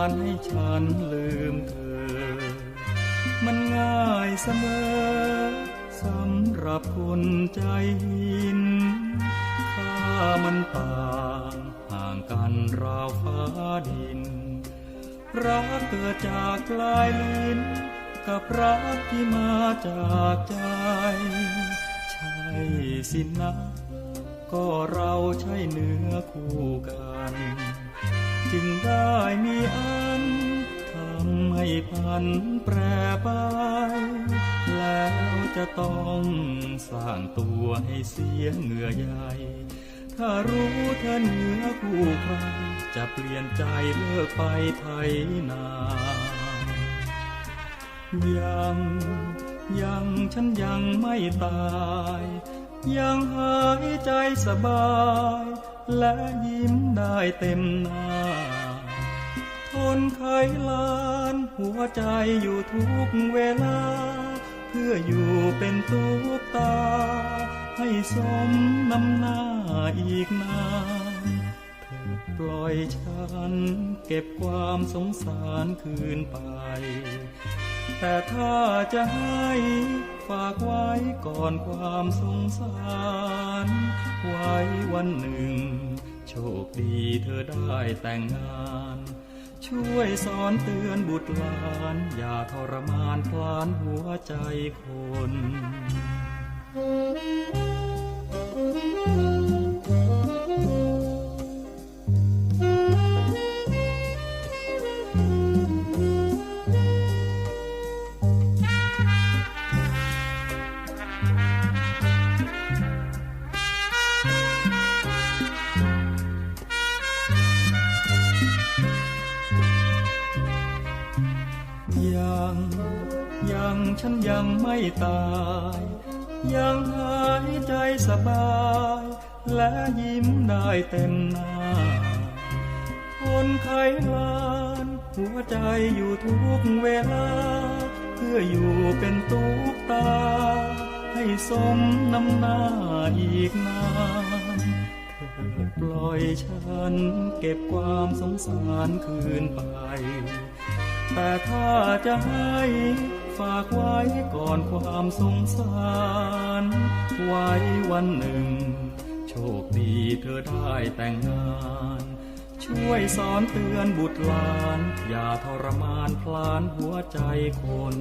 านให้ฉันลืมเธอ มันง่ายเสมอสำหรับคนใจหินค่ามันต่างห่างกันราวฟ้าดิน รักเกิดจากปลายลิ้น กับรักที่มาจากใจ ใช่สินะ ก็เราใช่เนื้อคู่กัน จึงได้มีอันทำให้พันแปรไป แล้วจะต้องสร้างตัวให้เสียเหงื่อใหญ่ถ้ารู้เธอเหนือคู่ใครจะเปลี่ยนใจเลิกไปไทยนา ยังยังฉันยังไม่ตาย ยังหายใจสบาย และยิ้มได้เต็มหน้า นไขลานหัวใจอยู่ทุกเวลา เพื่ออยู่เป็นตุ๊กตา ให้สมน้ำหน้าอีกนานเธอปล่อยฉันเก็บความสงสารคืนไป แต่ถ้าจะให้ฝากไว้ก่อนความสงสาร ไว้วันหนึ่ง โชคดีเธอได้แต่งงาน ช่วยสอนเตือนบุตรหลาน อย่าทรมานพลานหัวใจคน ยังฉันยังไม่ตาย ยังหายใจสบาย และยิ้มได้เต็มหน้า คนไขลานหัวใจอยู่ทุกเวลา เพื่ออยู่เป็นตุกตา ให้สมน้ำหน้าอีกนานเธอปล่อยฉันเก็บความสงสารคืนไป แต่ถ้าจะให้ฝากไว้ก่อนความสงสาร ไว้วันหนึ่ง โชคดีเธอได้แต่งงาน ช่วยสอนเตือนบุตรหลาน อย่าทรมานพลานหัวใจคน